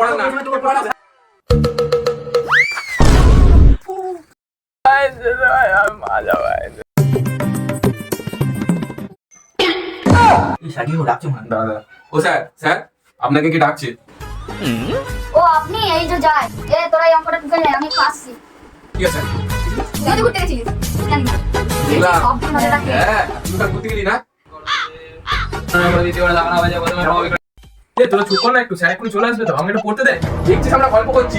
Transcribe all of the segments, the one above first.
পড়া না। ও রাখছো না দাদা। ও স্যার স্যার আপনাকে কি ডাকছে? ও আপনি এই যে যায় এ তোরা এই অঙ্কটা ঢুকে আমি একটু ঠিক আছে তুই ঘুরতে গেছিলিস? জানি না। সব দিন ধরে রাখে হ্যাঁ তুই ঘুরতে গেলি না? এ, তোরা চুপ কর না একটু। স্যার এক্ষুনি চলে আসবে তো। আমাকে একটু পড়তে দে। দেখছিস আমরা গল্প করছি।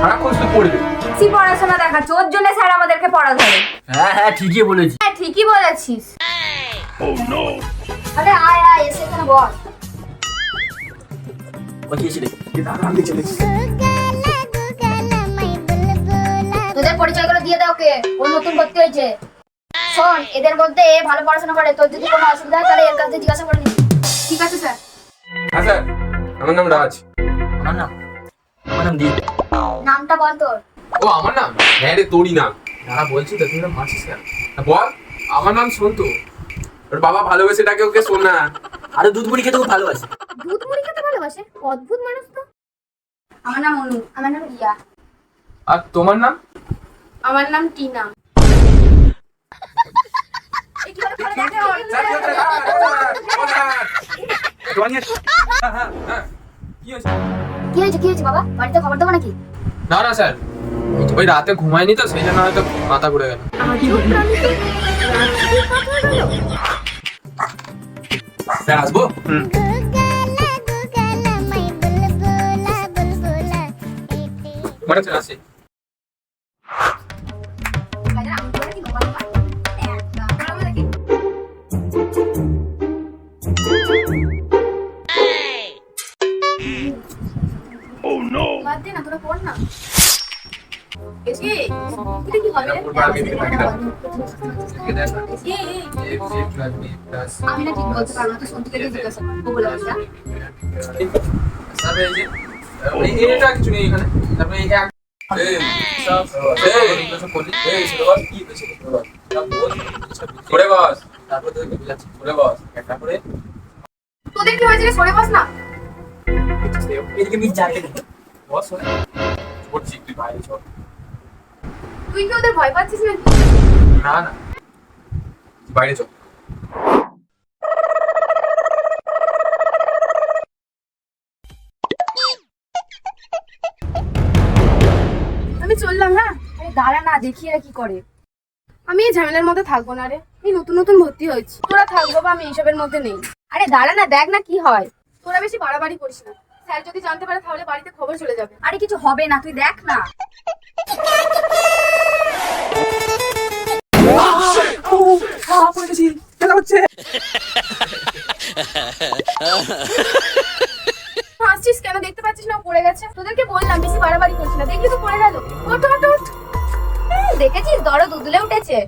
সারাক্ষণ শুধু পড়বে। বেশি পড়াশোনা দেখা তোর জন্য স্যার আমাদেরকে পড়া ধরে। হ্যাঁ হ্যাঁ ঠিকই বলেছি হ্যাঁ ঠিকই বলেছিস। আরে আয় আয় এসে এখানে বস ও কি? তোদের পরিচয়গুলো দিয়ে দাও ওকে। ও নতুন ভর্তি হয়েছে। শোন এদের মধ্যে এ ভালো পড়াশোনা করে। তোর যদি কোনো অসুবিধা হয় তাহলে এর কাছে জিজ্ঞাসা করে নিবি ঠিক আছে স্যার। হ্যাঁ স্যার আমার নাম রাজ আমার নাম আমার নাম দীপ নামটা বল তোর ও আমার নাম হ্যাঁ রে তোরই নাম দাঁড়া বলছি তো তুই নাম মারছিস কেন বল আমার নাম সন্তু ওর বাবা ভালোবেসে ডাকে ওকে সোনা আরে দুধ মুড়ি খেতে খুব ভালোবাসে দুধ মুড়ি খেতে ভালোবাসে অদ্ভুত মানুষ তো আমার নাম অনু আমার নাম রিয়া আর তোমার নাম আমার নাম টিনা কি হয়েছে? কি হয়েছে বাবা? বাড়িতে খবর দেবো নাকি? না না স্যার ওই রাতে ঘুমায়নি তো সেই জন্য হয়তো মাথা ঘুরে গেল। স্যার আসব? মানে স্যার আসি। বাদ দে না তোরা পড় এসে এটা কি হবে। আমি ঠিক বলতে পারব তো জিজ্ঞাসা বলে বলছি? তারপরে এই যে, এই এটা কিছু নেই এখানে। তারপরে এই এক- কি বস। তারপরে। তারপরে তোদের কি হয়েছে সরে বস না। এদিকে মিট যাবে বস করছি তুই বাইরে চল। তুই কি ওদের ভয় পাচ্ছিস নাকি? না না। বাইরে চল। আমি চললাম হ্যাঁ? আরে দাঁড়া না দেখি এরা কি করে। আমি এই ঝামেলার মধ্যে থাকব না রে। আমি নতুন নতুন ভর্তি হয়েছি। তোরা থাকব বা আমি এইসবের মধ্যে নেই। আরে দাঁড়া না দেখ না কি হয়। তোরা বেশি বাড়াবাড়ি করিস না। স্যার যদি জানতে পারে তাহলে বাড়িতে খবর চলে যাবে। আরে কিছু হবে না, তুই দেখ না। কেন? দেখতে পাচ্ছিস না পড়ে গেছে। তোদেরকে বললাম বেশি বাড়াবাড়ি না তো দেখেছিস উঠেছে।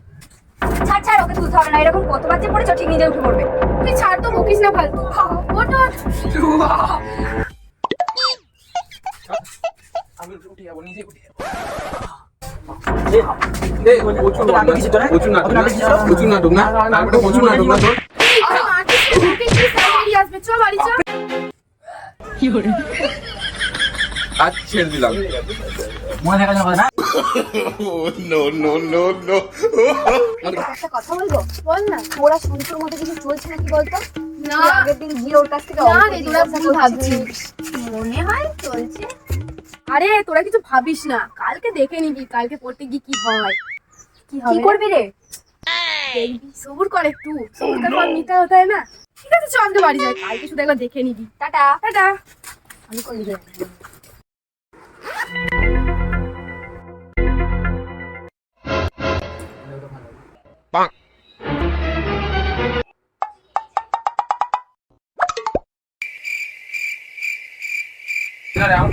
ছাড় ছাড়, ওকে তুলতে হবে না। এরকম কতবার যে পড়েছ, ঠিক নিজে উঠে পড়বে। তুই ছাড় তো বকিস না, ফালতু। আমি উঠে যাব নিজে উঠে যাব। প্রচুর নাটক তোরা? না? তারপরে প্রচুর নাটক না তোর? কি আজ ছেড়ে দিলাম। মনে না একটা কথা বলব? বল না ওরা সন্তুর মধ্যে কিছু চলছে নাকি বলতো? না। আগের দিন গিয়ে ওর কাছ থেকে না রে তোরা। ভাবছিস। মনে হয় চলছে। আরে তোরা কিছু ভাবিস না। কালকে দেখে নিবি কালকে পড়তে গিয়ে কি হয়। কি করবি রে? সবুর কর একটু। সবুর কার ফল হতে হয় না? ঠিক আছে চল আজকে বাড়ি যাই। কালকে শুধু একবার দেখে নিবি। Tata tata. আমি করে দিই আরে আমার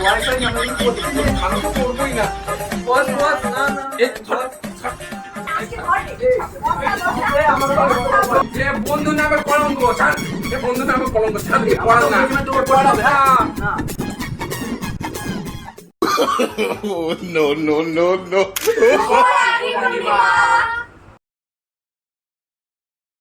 বয়স হয়নি আমরা কিন্তু করতে পারি তো করবোই না। বস বস না না এই ধর এ, আমার বাবা, বাবা, যে বন্ধু নামে কলঙ্ক ছাড়। যে বন্ধু নামে কলঙ্ক ছাড়। পড়া না। হবে, হ্যাঁ? Oh no no no no! বাবা।